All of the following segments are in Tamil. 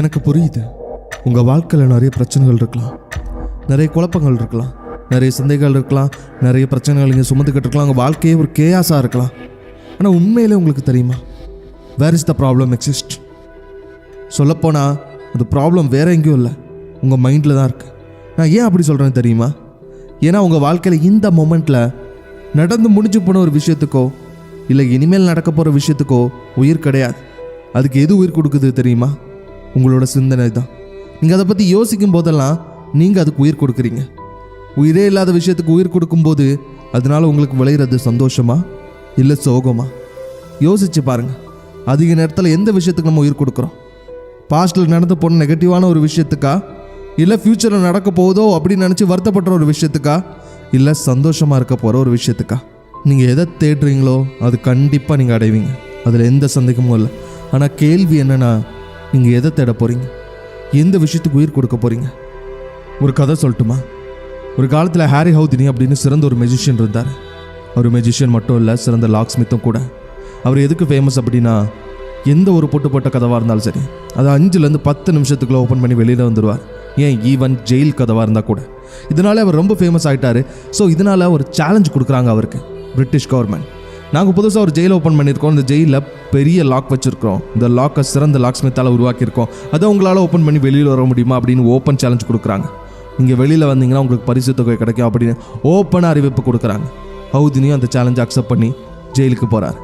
எனக்கு புரியுது. உங்கள் வாழ்க்கையில் நிறைய பிரச்சனைகள் இருக்கலாம். நிறைய குழப்பங்கள் இருக்கலாம். நிறைய சிந்தைகள் இருக்கலாம். நிறைய பிரச்சனைகள் இங்கே சுமந்துக்கிட்டு இருக்கலாம். உங்கள் வாழ்க்கையே ஒரு கேயாஸாக இருக்கலாம். ஆனால் உண்மையிலே உங்களுக்கு தெரியுமா? Where is the problem exist சொல்லப்போனால் அந்த ப்ராப்ளம் வேற எங்கேயும் இல்லை. உங்கள் மைண்டில் தான் இருக்குது நான் ஏன் அப்படி சொல்கிறேன்னு தெரியுமா? ஏன்னா உங்கள் வாழ்க்கையில் இந்த மொமெண்ட்டில் நடந்து முடிஞ்சு போன ஒரு விஷயத்துக்கோ இல்லை இனிமேல் நடக்க போகிற விஷயத்துக்கோ உயிர் கிடையாது. அதுக்கு எது உயிர் கொடுக்குது தெரியுமா? உங்களோட சிந்தனை தான். நீங்கள் அதை பற்றி யோசிக்கும் போதெல்லாம் நீங்கள் அதுக்கு உயிர் கொடுக்குறீங்க. உயிரே இல்லாத விஷயத்துக்கு உயிர் கொடுக்கும்போது அதனால் உங்களுக்கு விளையிறது சந்தோஷமா? இல்லை சோகமா? யோசிச்சு பாருங்க. அதிக நேரத்தில் எந்த விஷயத்துக்கு நம்ம உயிர் கொடுக்குறோம்? பாஸ்டில் நடந்து போன நெகட்டிவான ஒரு விஷயத்துக்கா? இல்லை ஃப்யூச்சரில் நடக்க போதோ அப்படின்னு நினச்சி வருத்தப்படுற ஒரு விஷயத்துக்கா? இல்லை சந்தோஷமாக இருக்க போகிற ஒரு விஷயத்துக்கா? நீங்கள் எதை தேடுறீங்களோ அது கண்டிப்பாக நீங்கள் அடைவீங்க. அதில் எந்த சந்தேகமும் இல்லை. ஆனால் கேள்வி என்னென்னா நீங்கள் எதை தேட போகிறீங்க எந்த விஷயத்துக்கு உயிர் கொடுக்க போகிறீங்க ஒரு கதை சொல்லட்டுமா? ஒரு காலத்தில் ஹாரி ஹவுதினி அப்படின்னு சிறந்த ஒரு மெஜிஷியன் இருந்தார். அவர் மெஜிஷியன் மட்டும் இல்லை சிறந்த லாக் ஸ்மித்தும் கூட. அவர் எதுக்கு ஃபேமஸ் அப்படின்னா எந்த ஒரு பொட்டு போட்ட கதவாக இருந்தாலும் சரி அது அஞ்சுலேருந்து பத்து நிமிஷத்துக்குள்ள ஓப்பன் பண்ணி வெளியில் வந்துடுவார் ஏன் ஈவன் ஜெயில் கதவாக இருந்தால் கூட. இதனால அவர் ரொம்ப ஃபேமஸ் ஆகிட்டார் ஸோ இதனால ஒரு சேலஞ்ச் கொடுக்குறாங்க அவருக்கு பிரிட்டிஷ் கவர்மெண்ட் நாங்கள் புதுசாக ஒரு ஜெயில் ஓப்பன் பண்ணியிருக்கோம். இந்த ஜெயிலில் பெரிய லாக் வச்சுருக்கோம் இந்த லாக்கை சிறந்த லாக் ஸ்மித்தால் உருவாக்கியிருக்கோம். அதை உங்களால் ஓப்பன் பண்ணி வெளியில் வர முடியுமா அப்படின்னு ஓப்பன் சேலஞ்ச் கொடுக்குறாங்க. நீங்கள் வெளியில் வந்தீங்கன்னா உங்களுக்கு பரிசு தொகை கிடைக்கும் அப்படின்னு ஓப்பனாக அறிவிப்பு கொடுக்குறாங்க. ஹவுதினியும் அந்த சேலஞ்சை அக்செப்ட் பண்ணி ஜெயிலுக்கு போகிறார்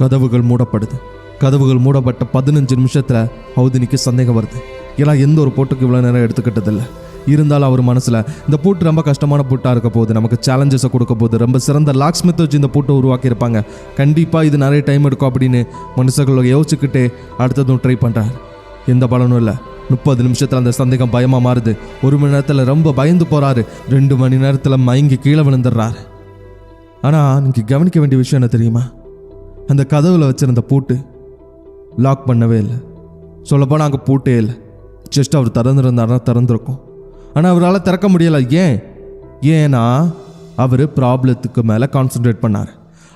கதவுகள் மூடப்படுது. கதவுகள் மூடப்பட்ட பதினஞ்சு நிமிஷத்தில் ஹவுதினிக்கு சந்தேகம் வருது. ஏன்னா எந்த ஒரு போட்டுக்கு இவ்வளோ நேரம் எடுத்துக்கிட்டதில்லை. இருந்தாலும் அவர் மனசில் இந்த பூட்டு ரொம்ப கஷ்டமான பூட்டாக இருக்க போகுது நமக்கு சேலஞ்சஸை கொடுக்க போகுது. ரொம்ப சிறந்த லாக்ஸ்மித் வச்சு இந்த பூட்டை உருவாக்கியிருப்பாங்க. கண்டிப்பாக இது நிறைய டைம் எடுக்கும் அப்படின்னு மனுஷர்களை யோசிச்சுக்கிட்டே அடுத்ததும் ட்ரை பண்ணுறாரு எந்த பலனும் இல்லை. முப்பது நிமிஷத்தில் அந்த சந்தேகம் பயமாக மாறுது. ஒரு மணி நேரத்தில் ரொம்ப பயந்து போகிறாரு ரெண்டு மணி நேரத்தில் மயங்கி கீழே விழுந்துடுறாரு. ஆனால் நீங்கள் கவனிக்க வேண்டிய விஷயம் என்ன தெரியுமா? அந்த கதவில் வச்சிருந்த பூட்டு லாக் பண்ணவே இல்லை. சொல்லப்போனால் அங்கே பூட்டே இல்லை. ஜஸ்ட் அவர் திறந்துருந்தாருன்னா திறந்துருக்கும். ஆனால் அவரால் திறக்க முடியலை. ஏன்? ஏன்னா அவர் ப்ராப்ளத்துக்கு மேலே கான்சென்ட்ரேட் பண்ணார்.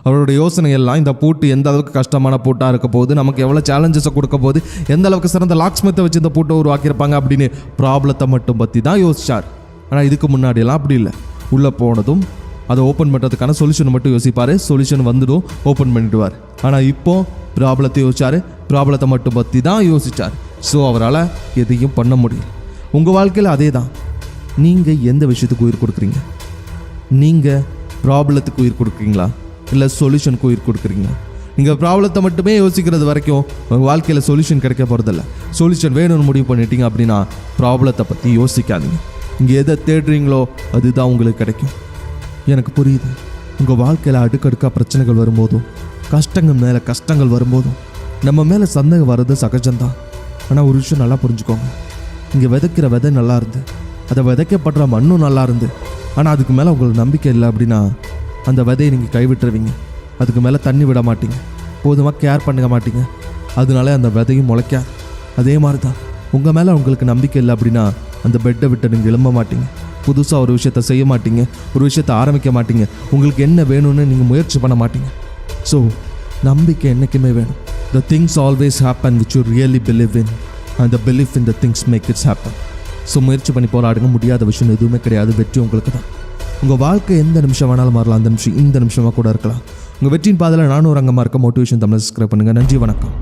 அவரோட யோசனையெல்லாம் இந்த பூட்டு எந்த அளவுக்கு கஷ்டமான பூட்டாக இருக்க போகுது நமக்கு எவ்வளோ சேலஞ்சஸை கொடுக்க போகுது எந்த அளவுக்கு சிறந்த லாக் ஸ்மித்தை வச்சு இந்த பூட்டை உருவாக்கியிருப்பாங்க அப்படின்னு ப்ராப்ளத்தை மட்டும் பற்றி தான் யோசிச்சார். ஆனால் இதுக்கு முன்னாடியெல்லாம் அப்படி இல்லை. உள்ளே போனதும் அதை ஓப்பன் பண்ணுறதுக்கான சொல்யூஷன் மட்டும் யோசிப்பார். சொல்யூஷன் வந்துடும் ஓப்பன் பண்ணிடுவார். ஆனால் இப்போ ப்ராப்ளத்தை யோசிச்சார். ப்ராப்ளத்தை மட்டும் பற்றி தான் யோசிச்சார். ஸோ அவரால் எதையும் பண்ண முடியல. உங்கள் வாழ்க்கையில் அதே தான் நீங்கள் எந்த விஷயத்துக்கு உயிர் கொடுக்குறீங்க? நீங்கள் ப்ராப்ளத்துக்கு உயிர் கொடுக்குறீங்களா? இல்லை சொல்யூஷனுக்கு உயிர் கொடுக்குறீங்களா? நீங்கள் ப்ராப்ளத்தை மட்டுமே யோசிக்கிறது வரைக்கும் உங்கள் வாழ்க்கையில் சொல்யூஷன் கிடைக்க போகிறதில்ல சொல்யூஷன் வேணும்னு முடிவு பண்ணிட்டீங்க அப்படின்னா ப்ராப்ளத்தை பற்றி யோசிக்காதீங்க. இங்கே எதை தேடுறீங்களோ அதுதான் உங்களுக்கு கிடைக்கும். எனக்கு புரியுது. உங்கள் வாழ்க்கையில் அடுக்கடுக்காக பிரச்சனைகள் வரும்போதும் கஷ்டங்கள் மேலே கஷ்டங்கள் வரும்போதும் நம்ம மேலே சந்தேகம் வர்றது சகஜம்தான். ஆனால் ஒரு விஷயம் நல்லா புரிஞ்சுக்கோங்க. இங்கே விதைக்கிற விதை நல்லா இருந்து அதை விதைக்கப்படுற மண்ணும் நல்லா இருந்து ஆனால் அதுக்கு மேலே உங்களுக்கு நம்பிக்கை இல்லை அப்படின்னா அந்த விதையை நீங்கள் கைவிட்டுருவீங்க. அதுக்கு மேலே தண்ணி விட மாட்டீங்க. போதுமாக கேர் பண்ண மாட்டீங்க. அதனால அந்த விதையும் முளைக்காது அதே மாதிரி தான் உங்கள் மேலே உங்களுக்கு நம்பிக்கை இல்லை அப்படின்னா அந்த பெட்டை விட்டு நீங்கள் எழும்ப மாட்டீங்க. புதுசாக ஒரு விஷயத்த செய்ய மாட்டீங்க. ஒரு விஷயத்த ஆரம்பிக்க மாட்டீங்க. உங்களுக்கு என்ன வேணும்னு நீங்கள் முயற்சி பண்ண மாட்டீங்க. ஸோ நம்பிக்கை என்றைக்குமே வேணும். The things always happen which you really believe in அந்த belief in things make its happen so முயற்சி பண்ணி போராடுங்க. முடியாத விஷயம் எதுவுமே கிடையாது. வெற்றி உங்களுக்கு தான். உங்கள் வாழ்க்கை எந்த நிமிஷம் வேணாலும் மாறலாம். அந்த நிமிஷம் இந்த நிமிஷமாக கூட இருக்கலாம். உங்கள் வெற்றியின் பாதையில் நானும் ஒரு அங்கமாக இருக்க மோட்டிவேஷன் தமிழ் சப்ஸ்கிரைப் பண்ணுங்கள் நன்றி வணக்கம்.